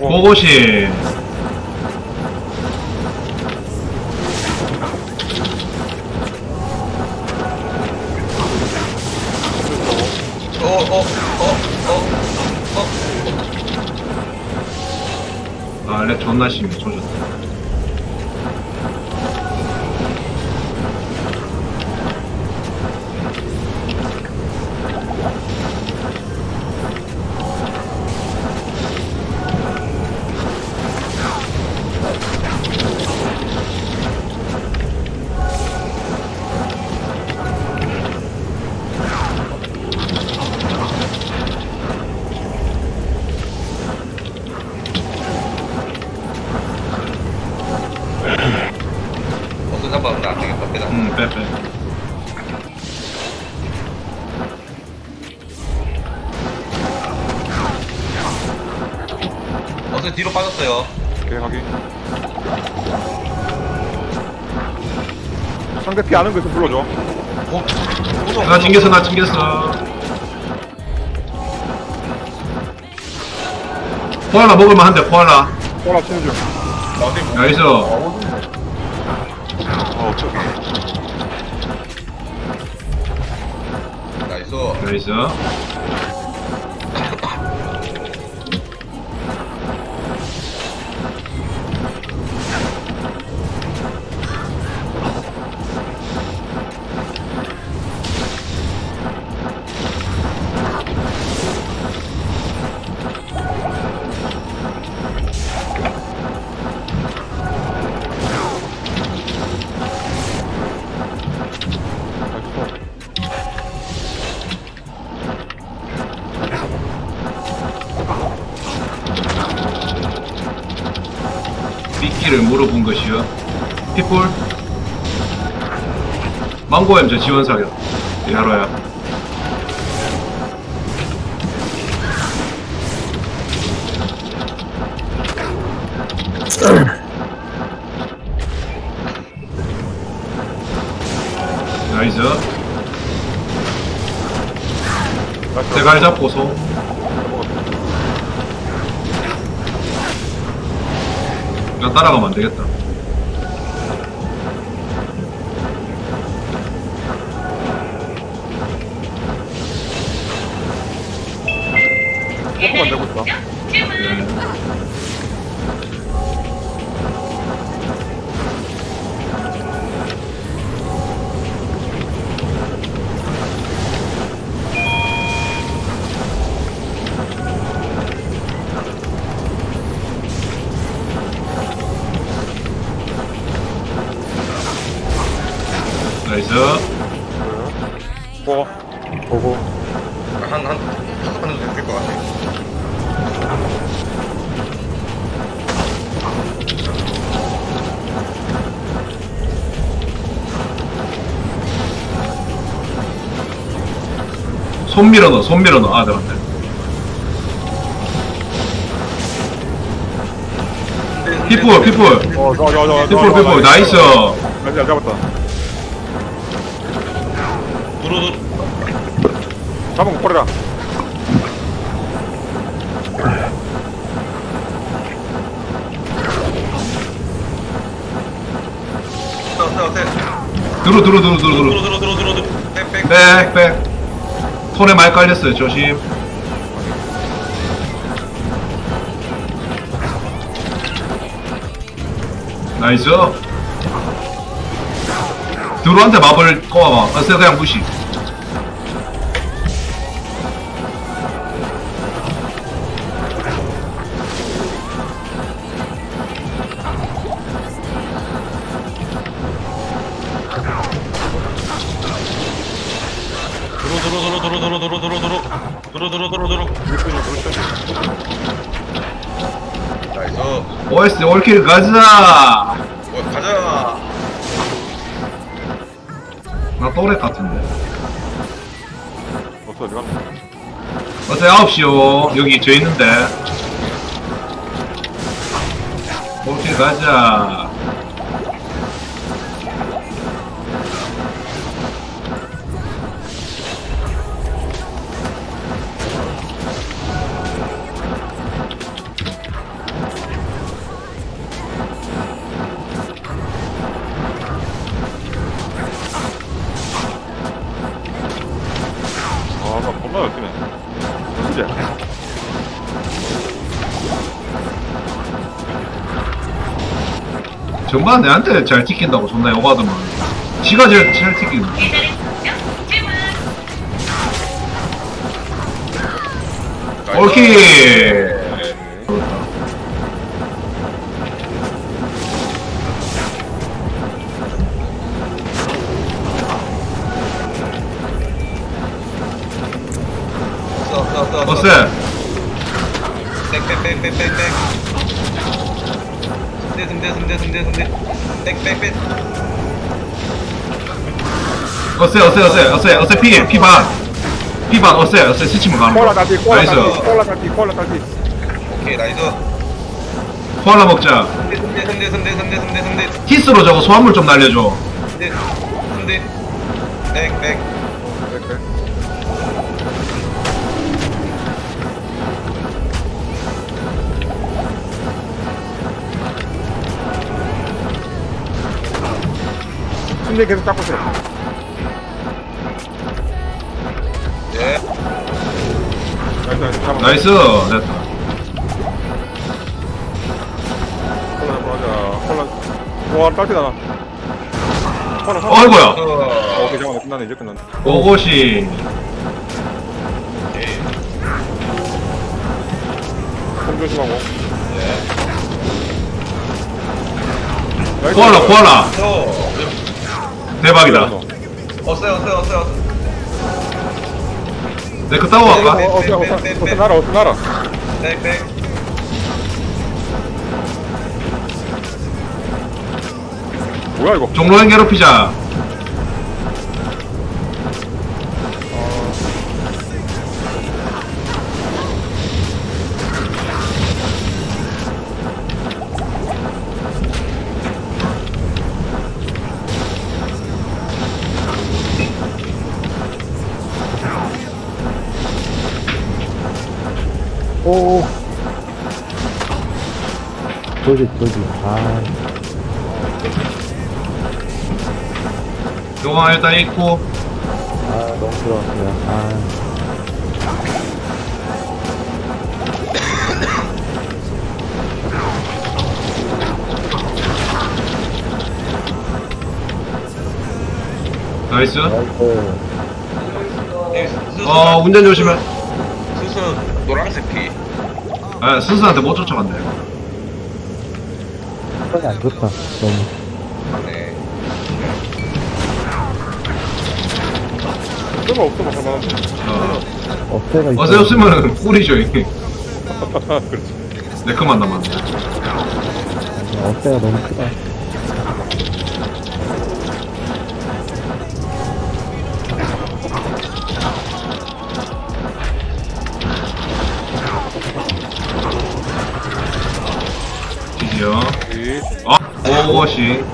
고고신. 아렉 존나 심해 조졌다 어떤 뒤로 빠졌어요. 오케이 확인. 상대 피 아는 거 있으면 불러줘. 어, 나 찡겼어 나 찡겼어 코알라 먹을만 한데 코알라. 꼬라 치는 중. 나이스. 어, 어쩌 나이스. 나이스 물어본 것이요. 핏불 망고 엠 저 지원 사격. 야로야 나이스. 대갈 잡고 소 이거 따라가면 안 되겠다 나이스. 고 보고. 한, 한, 다섯 번 정도 될것 같아. 손 밀어 넣어 손 밀어 넣어. 아들한테 피플 피플. 어 좋아 좋아 좋아 피플 피플. 나이스. 잘 잡았다. 잡은 거 버려라? 들어 들어 들어 들어 들어. 들어, 들어, 들어, 들어, 들어. 백, 백. 백백. 손에 많이 깔렸어요 조심. 나이스. 드루한테 마블 꼬아봐. 어서 그냥 무시 들어, 들어, 들어, 들어, 들어, 들어, 들어. 들어, 들어, 들어, 들어. 나이스. 어, OS 올킬 가자 가자. 나 또래 같은데 없어 어디 갔나 어서 9시요 여기 저 있는데 올킬 가자 정말 내한테 잘 튀긴다고 존나 욕하더만. 지가 제일 잘 튀기는. 오케이. 어세 어세 어세 어세 어세 피 피반. 피반 어세 어세 스치면 가는 콜라 거. 콜라 나이스. 콜라 딸기 콜라 딸기 오케이, 나이스. 코알라 먹자. 승대, 승대, 승대, 승대, 승대, 승대. 키스로 저거 소환물 좀 날려줘. 승대, 승대. 빽빽. 네, 순대 계속 잡고 있어 예. 나이스 나이스 잡아 나이스. 됐다. 콜라 가자 콜라 와 딸기 나나 콜라 사 어, 아이고야. 어, 오케이 잠깐만 끝나네 이제 끝났네 오고시. 손 조심하고 예. 나이스. 코알라 코알라. 저, 대박이다. 어세요, 어세요. 내그 따고 어, 갈까? 어, 어서 어서 어서 날아 어서 날아 빽빽. 뭐야 이거 종로행 괴롭히자. 오. 저기, 저기. 아, 요강 일단 있고. 아, 너무 들어왔어요. 아, 나이스. 나이스. 네. 어 운전 조심해. 수수 노란색 피. 아 스스한테 못 쫓아간대. 시간이 안 좋다. 너무. 네. 쓸모 없어 뭐 할만한데 어. 어때가 있어. 어세 없으면은 꿀이죠 이게. 그렇지 네크만 남았네. 어때가 너무 크다. 드디어. 이아 오고시.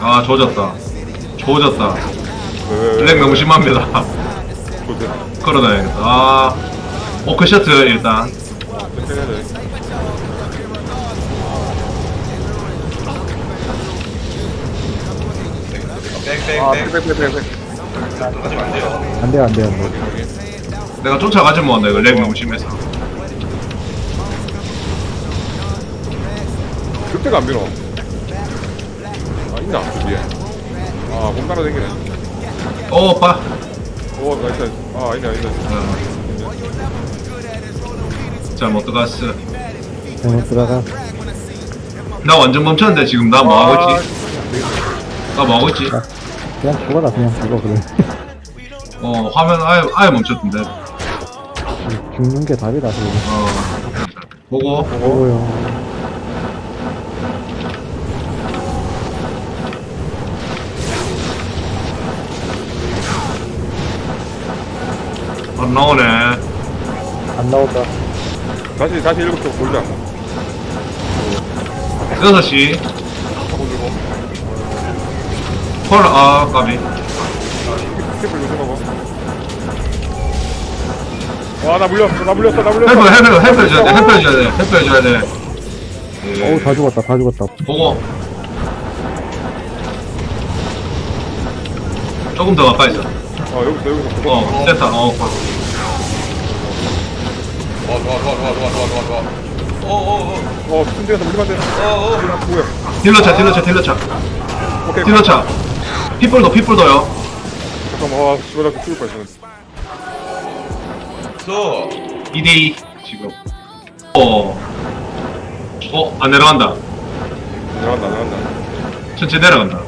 아 조졌다. 조졌다. 블랙 너무 심합니다. 좋대 걸어다녀야겠다. 아 오크셔트 일단. 천천히 해야 돼 아, 빽빽빽. 안 돼요. 안 돼, 안 돼, 안 돼. 내가 쫓아가지 못한다 이거 렉 너무 심해서. 그때가 안 밀어. 아, 있나? 그 뒤에. 아, 몸 따라 다니네. 오 오빠. 오, 나이스. 아, 아니네, 아니네. 어. 잘못 들어갔어. 잘못 들어가. 나 완전 멈췄는데 지금 나 뭐 하고 있지? 나 뭐 하고 있지? 그냥 죽어라, 그냥 죽어, 그래. 어 화면 아예 아예 멈췄던데. 죽는 게 답이다, 그래. 어 보고 보고요. 안 나오네. 안 나온다. 다시, 다시 일곱 쪽 돌자. 6시 하고 들고. 헐, 아, 까비. 스텝을 조심하고. 와, 나 물렸어, 나 물렸어, 나 물렸어. 헬프, 헬프, 헬프 해줘야 돼, 헬프 해줘야 돼, 헬프 해줘야 돼. 예, 어우, 다 죽었다, 다 죽었다. 보고. 조금 더 가까이 있어. 어, 여기서, 여기서. 어, 센터, 어. 좋아, 좋아, 좋아, 좋아, 좋아, 좋아, 좋아, 좋아. 어어어 어 순대에서 물리면 돼 어어 뭐야 딜러차 딜러차 딜러차 오케이 딜러차 핏불도 핏불도요. 잠깐만 와 씨발 나 죽을 뻔했어 저 2대2 지금. 어. 어? 안 내려간다. 내려간다 내려간다. 천천히 내려간다.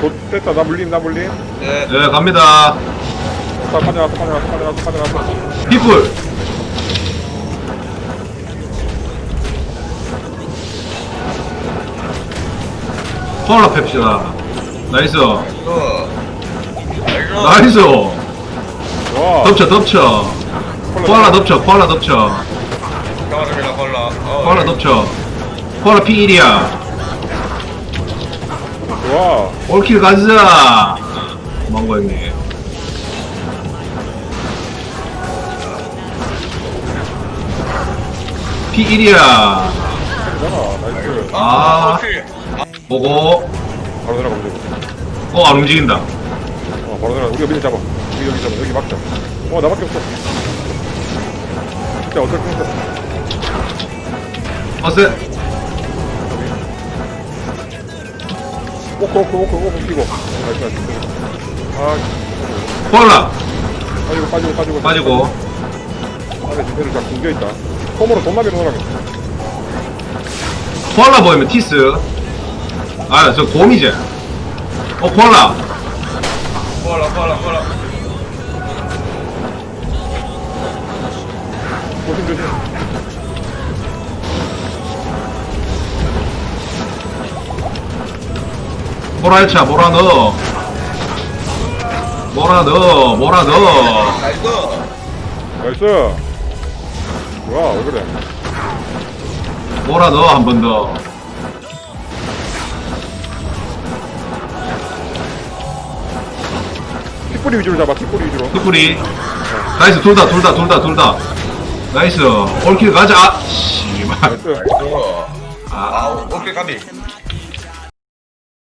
조 됐다 나 물림 나 물림. 네. 네 갑니다. 다 빠져나왔어 빠져나왔어 빠져나왔어 빠져나왔어 핏불 폴라 펩시다. 나이스. 저 나이스. 와 덮쳐 덮쳐. 코알라 덮쳐 코알라 덮쳐. 콜라 어, 코알라 덮쳐. 코알라 P1이야. 좋아 올킬 가자. 망고 형님 P1이야 괜찮아 나이스 아. 오케이. 보고. 바로 내려가면 되고. 어안 움직인다. 어 바로 내려가. 우리가 미리 잡아. 우리 여기 잡아. 여기 막자 어 나밖에 없어. 진짜 어쩔 수 없어. 어세 오크 오크 오크 오크 끼고. 나이스 나이스. 아 코알라. 빠지고 빠지고 빠지고. 빠지고. 안에 지대를 다 굶겨있다. 폼으로 돈나게 넣으라고 코알라 보이면 티스 아 저 곰이지 어 코알라. 콜라 콜라 콜라. 조심 조심 모라해차 모라 넣어. 모라 넣어 모라 넣어. 나이스. 나이스. 좋아 왜 그래? 모라 넣어 한 번 더 킥뿌리 위주로 잡아 킥뿌리 위주로. 흑구리. 나이스 둘다둘다둘다둘 다. 나이스. 올킬 가자. 아 씨발. 나이스. 아 아 오케이 까비